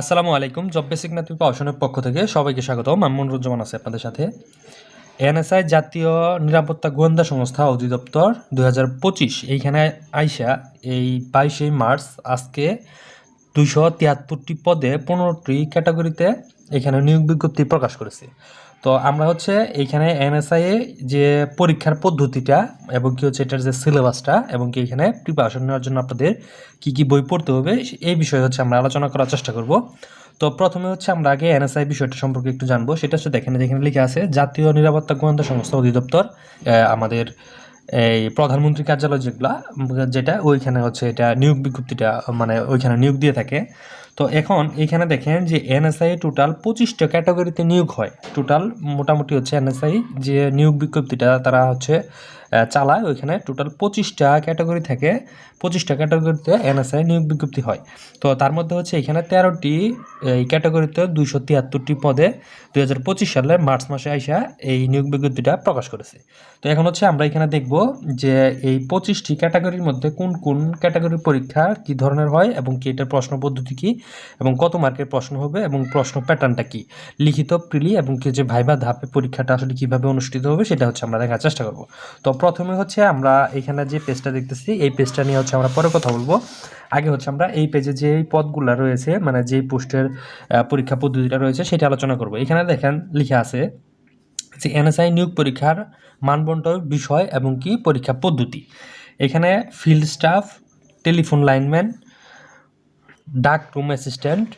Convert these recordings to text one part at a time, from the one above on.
আসসালামু আলাইকুম। Job basic math প্রিপারেশনের পক্ষ থেকে সবাইকে স্বাগত মামুনুজ্জামান আছে আপনাদের সাথে। এনএসআই জাতীয় নিরাপত্তা গোয়েন্দা সংস্থা অধিদপ্তর দু হাজার পঁচিশ। এইখানে আইসা এই বাইশে মার্চ আজকে দুইশো তিয়াত্তরটি পদে পনেরোটি ক্যাটাগরিতে এখানে নিয়োগ বিজ্ঞপ্তি প্রকাশ করেছে। তো আমরা হচ্ছে এইখানে এনএসআই যে পরীক্ষার পদ্ধতিটা এবং কি হচ্ছে এটার যে সিলেবাসটা এবং কি এখানে প্রিপারেশন নেওয়ার জন্য আপনাদের কি কি বই পড়তে হবে, এই বিষয়ে হচ্ছে আমরা আলোচনা করার চেষ্টা করব। তো প্রথমে হচ্ছে আমরা আগে এনএসআই বিষয়টা সম্পর্কে একটু জানব। সেটা হচ্ছে দেখেন, যেখানে লিখে আছে, জাতীয় নিরাপত্তা গোয়েন্দা সংস্থা অধিদপ্তর আমাদের এই প্রধানমন্ত্রী কার্যালয় যেগুলো, যেটা ওইখানে হচ্ছে এটা নিয়োগ বিজ্ঞপ্তিটা মানে ওইখানে নিয়োগ দিয়ে থাকে। তো এখন এখানে দেখেন যে এনএসআই টোটাল পঁচিশটা ক্যাটাগরিতে নিয়োগ হয়। টোটাল মোটামুটি হচ্ছে এনএসআই যে নিয়োগ বিজ্ঞপ্তিটা তারা হচ্ছে চালায়, ওইখানে টোটাল পঁচিশটা ক্যাটাগরি থেকে। পঁচিশটা ক্যাটাগরিতে এনএসআই নিয়োগ বিজ্ঞপ্তি হয়। তো তার মধ্যে হচ্ছে এখানে তেরোটি, এই ক্যাটাগরিতে দুইশো তিয়াত্তরটি পদে দুই হাজার পঁচিশ সালের মার্চ মাসে আইসা এই নিয়োগ বিজ্ঞপ্তিটা প্রকাশ করেছে। তো এখন হচ্ছে আমরা এখানে দেখব যে এই পঁচিশটি ক্যাটাগরির মধ্যে কোন কোন ক্যাটাগরির পরীক্ষা কি ধরনের হয় এবং কি এটার প্রশ্ন পদ্ধতি কী এবং কত মার্কের প্রশ্ন হবে এবং প্রশ্ন প্যাটার্নটা কি। লিখিত প্রিলি এবং কি যে ভাইবা ধাপে পরীক্ষাটা আসলে কীভাবে অনুষ্ঠিত হবে সেটা হচ্ছে আমরা দেখার চেষ্টা করব। তো প্রথমে হচ্ছে আমরা এখানে যে পেজটা দেখতেছি, এই পেজটা নিয়ে হচ্ছে আমরা পরে কথা বলব। আগে হচ্ছে আমরা এই পেজে যে পদগুলো রয়েছে মানে যেই পোস্টের পরীক্ষা পদ্ধতিটা রয়েছে, সেটা আলোচনা করব। এখানে দেখেন লিখে আছে যে এনএসআই নিয়োগ পরীক্ষার মানবন্টন বিষয় এবং কি পরীক্ষা পদ্ধতি। এখানে ফিল্ড স্টাফ টেলিফোন লাইনম্যান ডাক রুম অ্যাসিস্ট্যান্ট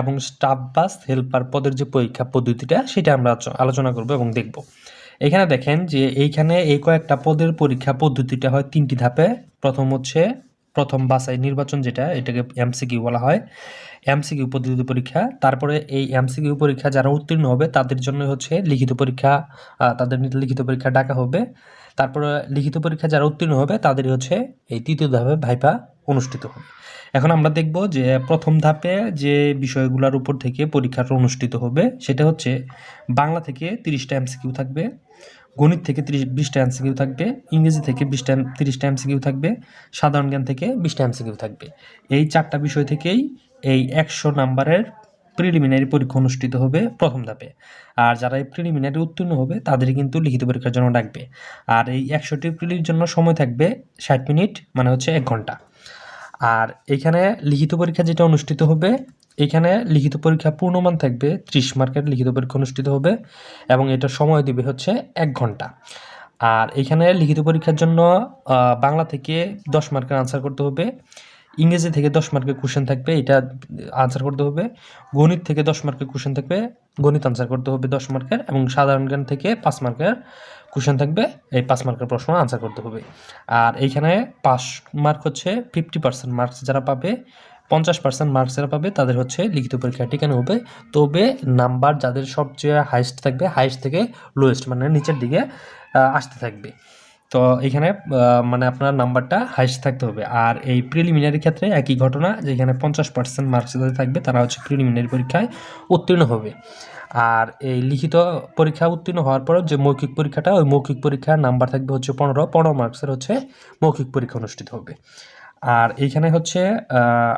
এবং স্টাফ বাস হেল্পার পদের যে পরীক্ষা পদ্ধতিটা, সেটা আমরা আলোচনা করব এবং দেখব। এখানে দেখেন যে এইখানে এই কয়েকটা পদের পরীক্ষা পদ্ধতিটা হয় তিনটি ধাপে। প্রথম হচ্ছে প্রথম বাছাই নির্বাচন যেটা, এটাকে এমসিকিউ বলা হয়। এমসিকিউ পদ্ধতি পরীক্ষা, তারপরে এই এমসিকিউ পরীক্ষা যারা উত্তীর্ণ হবে তাদের জন্য হচ্ছে লিখিত পরীক্ষা তাদের লিখিত পরীক্ষা ডাকা হবে। তারপরে লিখিত পরীক্ষা যারা উত্তীর্ণ হবে তাদের হচ্ছে এই তৃতীয় ধাপে ভাইপা অনুষ্ঠিত হবে। এখন আমরা দেখব যে প্রথম ধাপে যে বিষয়গুলোর উপর থেকে পরীক্ষাটা অনুষ্ঠিত হবে, সেটা হচ্ছে বাংলা থেকে তিরিশটা এমসিকিউ থাকবে। গণিত থেকে তিরিশ বিশটা এমসিকিউ থাকবে, ইংরেজি থেকে বিশটা তিরিশটা এমসিকিউ থাকবে, সাধারণ জ্ঞান থেকে বিশটা এমসিকিউ থাকবে। এই চারটা বিষয় থেকেই এই একশো নাম্বারের প্রিলিমিনারি পরীক্ষা অনুষ্ঠিত হবে প্রথম ধাপে। আর যারা এই প্রিলিমিনারি উত্তীর্ণ হবে, তাদের কিন্তু লিখিত পরীক্ষার জন্য ডাকবে। আর এই একশোটি প্রিলির জন্য সময় থাকবে ষাট মিনিট মানে হচ্ছে এক ঘণ্টা। আর এখানে লিখিত পরীক্ষা যেটা অনুষ্ঠিত হবে এখানে লিখিত পরীক্ষা পূর্ণমান থাকবে, ত্রিশ মার্কের লিখিত পরীক্ষা অনুষ্ঠিত হবে এবং এটা সময় দিবে হচ্ছে এক ঘণ্টা। আর এখানে লিখিত পরীক্ষার জন্য বাংলা থেকে দশ মার্কের আনসার করতে হবে, ইংরেজি থেকে দশ মার্কের কোশ্চেন থাকবে, এটা আনসার করতে হবে, গণিত থেকে দশ মার্কের কোশ্চেন থাকবে, গণিত আনসার করতে হবে দশ মার্কের এবং সাধারণ জ্ঞান থেকে পাঁচ মার্কের কোশ্চেন থাকবে, এই পাঁচ মার্কের প্রশ্ন আনসার করতে হবে। আর এইখানে পাস মার্ক হচ্ছে ফিফটি পার্সেন্ট মার্কস যারা পাবে পঞ্চাশ পার্সেন্ট মার্কস পাবে, তাদের হচ্ছে লিখিত পরীক্ষা টিকানো হবে। তবে নাম্বার যাদের সবচেয়ে হাইস্ট থাকবে হাইস্ট থেকে লোয়েস্ট মানে নিচের দিকে আসতে থাকবে। তো এখানে মানে আপনার নাম্বারটা হাইস্ট থাকতে হবে। আর এই প্রিলিমিনারি ক্ষেত্রে একই ঘটনা যেখানে পঞ্চাশ পার্সেন্ট মার্কস যাদের থাকবে, তারা হচ্ছে প্রিলিমিনারি পরীক্ষায় উত্তীর্ণ হবে। আর এই লিখিত পরীক্ষা উত্তীর্ণ হওয়ার পর যে মৌখিক পরীক্ষাটা, ওই মৌখিক পরীক্ষার নাম্বার থাকবে হচ্ছে পনেরো। পনেরো মার্কসের হচ্ছে মৌখিক পরীক্ষা অনুষ্ঠিত হবে। আর এইখানে হচ্ছে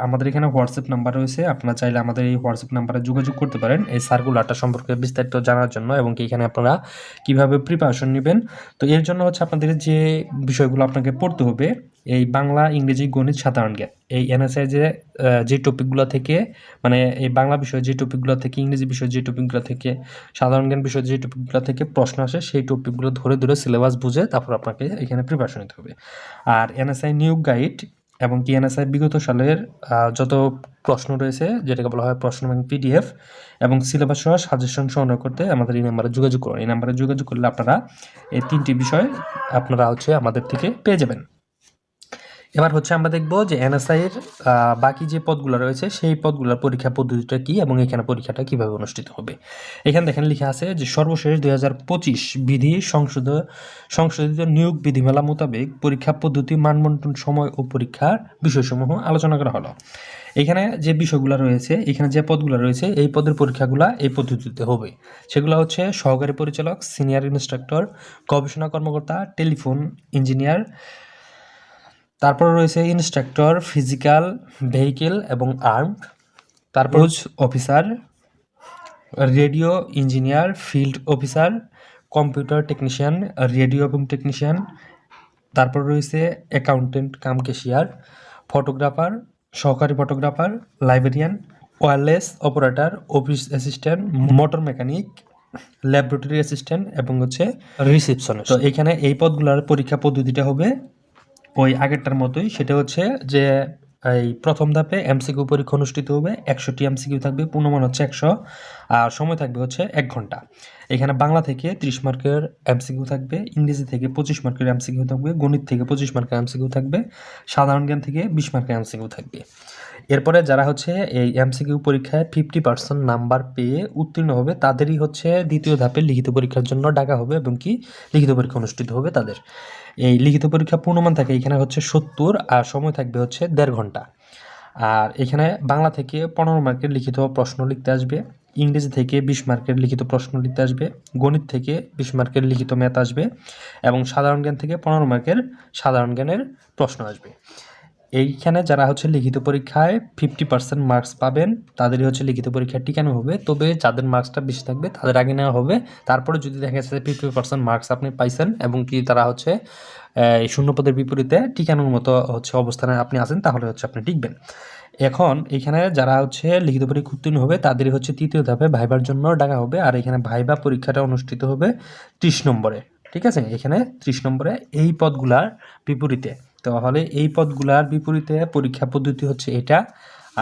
আমাদের এখানে হোয়াটসঅ্যাপ নাম্বার রয়েছে। আপনারা চাইলে আমাদের এই হোয়াটসঅ্যাপ নাম্বারে যোগাযোগ করতে পারেন এই সার্কুলারটা সম্পর্কে বিস্তারিত জানার জন্য এবং কি এখানে আপনারা কীভাবে প্রিপারেশন নেবেন। তো এর জন্য হচ্ছে আপনাদের যে বিষয়গুলো আপনাকে পড়তে হবে, এই বাংলা, ইংরেজি, গণিত সাধারণ জ্ঞান। এই এনএসআই যে যে টপিকগুলো থেকে মানে এই বাংলা বিষয় যে টপিকগুলো থেকে, ইংরেজি বিষয় যে টপিকগুলো থেকে, সাধারণ জ্ঞান বিষয় যে টপিকগুলো থেকে প্রশ্ন আসে, সেই টপিকগুলো ধরে ধরে সিলেবাস বুঝে তারপর আপনাকে এখানে প্রিপারেশন নিতে হবে। আর এনএসআই নিয়োগ গাইড এবং কি এনএসআই বিগত সালের যত প্রশ্ন রয়েছে, যেটাকে বলা হয় প্রশ্ন এবং পিডিএফ এবং সিলেবাস সহ সাজেশন সংগ্রহ করতে আমাদের এই নাম্বারে যোগাযোগ করুন। এই নাম্বারে যোগাযোগ করলে আপনারা এই তিনটি বিষয় আপনারা হচ্ছে আমাদের থেকে পেয়ে যাবেন। এবার হচ্ছে আমরা দেখব যে এনএসআই এর বাকি যে পদগুলো রয়েছে, সেই পদগুলোর পরীক্ষা পদ্ধতিটা কি এবং এখানে পরীক্ষাটা কীভাবে অনুষ্ঠিত হবে। এখানে দেখেন লেখা আছে যে সর্বশেষ দুই হাজার পঁচিশ বিধি সংশোধ, সংশোধিত নিয়োগ বিধিমালা মোতাবেক পরীক্ষা পদ্ধতি, মানবন্টন সময় ও পরীক্ষার বিষয়সমূহ আলোচনা করা হলো। এখানে যে বিষয়গুলো রয়েছে, এখানে যে পদগুলো রয়েছে, এই পদের পরীক্ষাগুলো এই পদ্ধতিতে হবে। সেগুলো হচ্ছে সহকারী পরিচালক, সিনিয়র ইনস্ট্রাক্টর, গবেষণা কর্মকর্তা, টেলিফোন ইঞ্জিনিয়ার তারপরে রয়েছে ইনস্ট্রাক্টর ফিজিক্যাল ভেহিকেল এবং আর্ম। তারপর officer radio engineer field officer computer technician radio এবং টেকনিশিয়ান। তারপর রয়েছে অ্যাকাউন্টেন্ট কাম কেশিয়ার ফটোগ্রাফার সহকারী photographer librarian wireless operator office assistant motor mechanic laboratory assistant এবং হচ্ছে রিসেপশনিস্ট। তো এখানে এই পদগুলোর পরীক্ষা পদ্ধতিটা হবে ওই আগেরটার মতোই, সেটা হচ্ছে যে, এই প্রথম ধাপে এমসিকিউ পরীক্ষা অনুষ্ঠিত হবে, একশোটি এমসিকিউ থাকবে, পূর্ণমান হচ্ছে একশো, আর সময় থাকবে হচ্ছে এক ঘণ্টা। এখানে বাংলা থেকে ত্রিশ মার্কের এমসিকিউ থাকবে, ইংরেজি থেকে পঁচিশ মার্কের এমসিকিউ থাকবে, গণিত থেকে পঁচিশ মার্কের এমসিকিউ থাকবে, সাধারণ জ্ঞান থেকে বিশ মার্কের এমসিকিউ থাকবে। এরপরে যারা হচ্ছে এই এমসিকিউ পরীক্ষায় ফিফটি পার্সেন্ট নাম্বার পেয়ে উত্তীর্ণ হবে, তাদেরই হচ্ছে দ্বিতীয় ধাপে লিখিত পরীক্ষার জন্য ডাকা হবে এবং কি লিখিত পরীক্ষা অনুষ্ঠিত হবে তাদের। এই লিখিত পরীক্ষা পূর্ণমান থাকে এখানে হচ্ছে সত্তর আর সময় থাকবে হচ্ছে দেড় ঘণ্টা। আর এখানে বাংলা থেকে পনেরো মার্কের লিখিত প্রশ্ন লিখতে আসবে। ইংরেজি থেকে বিশ মার্কের লিখিত প্রশ্ন লিখতে আসবে, গণিত থেকে বিশ মার্কের লিখিত ম্যাথ আসবে এবং সাধারণ জ্ঞান থেকে পনেরো মার্কের সাধারণ জ্ঞানের প্রশ্ন আসবে। এইখানে যারা হচ্ছে লিখিত পরীক্ষায় ফিফটি পার্সেন্ট মার্কস পাবেন, তাদেরই হচ্ছে লিখিত পরীক্ষা টিকানো হবে। তবে যাদের মার্কসটা বেশি থাকবে, তাদের আগে নেওয়া হবে। তারপরে যদি দেখা যাচ্ছে ফিফটি পার্সেন্ট মার্কস আপনি পাইছেন এবং কি তারা হচ্ছে শূন্যপদের বিপরীতে টিকানোর মতো হচ্ছে অবস্থানে আপনি আছেন, তাহলে হচ্ছে আপনি টিকবেন। এখন এখানে যারা হচ্ছে লিখিত পরীক্ষা উত্তীর্ণ হবে তাদের হচ্ছে তৃতীয় ধাপে ভাইবার জন্য ডাকা হবে। আর এখানে ভাইবা পরীক্ষাটা অনুষ্ঠিত হবে ত্রিশ নম্বরে, ঠিক আছে? এখানে ত্রিশ নম্বরে এই পদগুলার বিপরীতে। তাহলে এই পদগুলার বিপরীতে পরীক্ষা পদ্ধতি হচ্ছে এটা।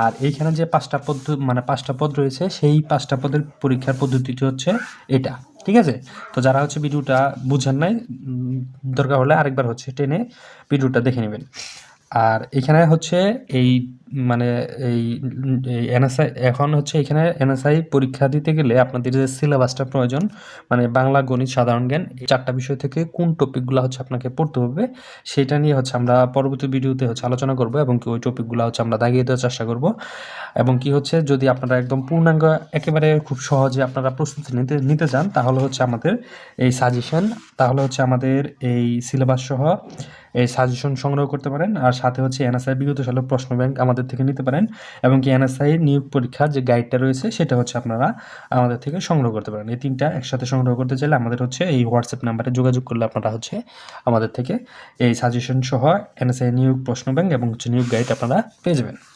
আর এইখানে যে পাঁচটা পদ মানে পাঁচটা পদ রয়েছে, সেই পাঁচটা পদের পরীক্ষার পদ্ধতিটি হচ্ছে এটা, ঠিক আছে? তো যারা হচ্ছে ভিডিওটা বুঝেন নাই দরকার হলে আরেকবার হচ্ছে টেনে ভিডিওটা দেখে নেবেন। আর এখানে হচ্ছে এই মানে এই এনএসআই, এখন হচ্ছে এখানে এনএসআই পরীক্ষা দিতে গেলে আপনাদের যে সিলেবাসটা প্রয়োজন মানে বাংলা, গণিত, সাধারণ জ্ঞান, এই চারটা বিষয় থেকে কোন টপিকগুলো হচ্ছে আপনাকে পড়তে হবে, সেটা নিয়ে হচ্ছে আমরা পরবর্তী ভিডিওতে হচ্ছে আলোচনা করব এবং কি ওই টপিকগুলো হচ্ছে আমরা দাগিয়ে দেওয়ার চেষ্টা করব। এবং কি হচ্ছে, যদি আপনারা একদম পূর্ণাঙ্গ, একেবারে খুব সহজে আপনারা প্রস্তুতি নিতে নিতে চান, তাহলে হচ্ছে আমাদের এই সাজেশন তাহলে হচ্ছে আমাদের এই সিলেবাস সহ এই সাজেশন সংগ্রহ করতে পারেন। আর সাথে হচ্ছে এনএসআই বিগত সালের প্রশ্ন ব্যাংক আমাদের থেকে নিতে পারেন এবং কি এনএসআই নিয়োগ পরীক্ষার যে গাইডটা রয়েছে, সেটা হচ্ছে আপনারা আমাদের থেকে সংগ্রহ করতে পারেন। এই তিনটা একসাথে সংগ্রহ করতে চাইলে আমাদের হচ্ছে এই হোয়াটসঅ্যাপ নাম্বারে যোগাযোগ করলে আপনারা হচ্ছে আমাদের থেকে এই সাজেশন সহ এনএসআই নিয়োগ প্রশ্ন ব্যাংক এবং হচ্ছে নিয়োগ গাইড আপনারা পেয়ে যাবেন।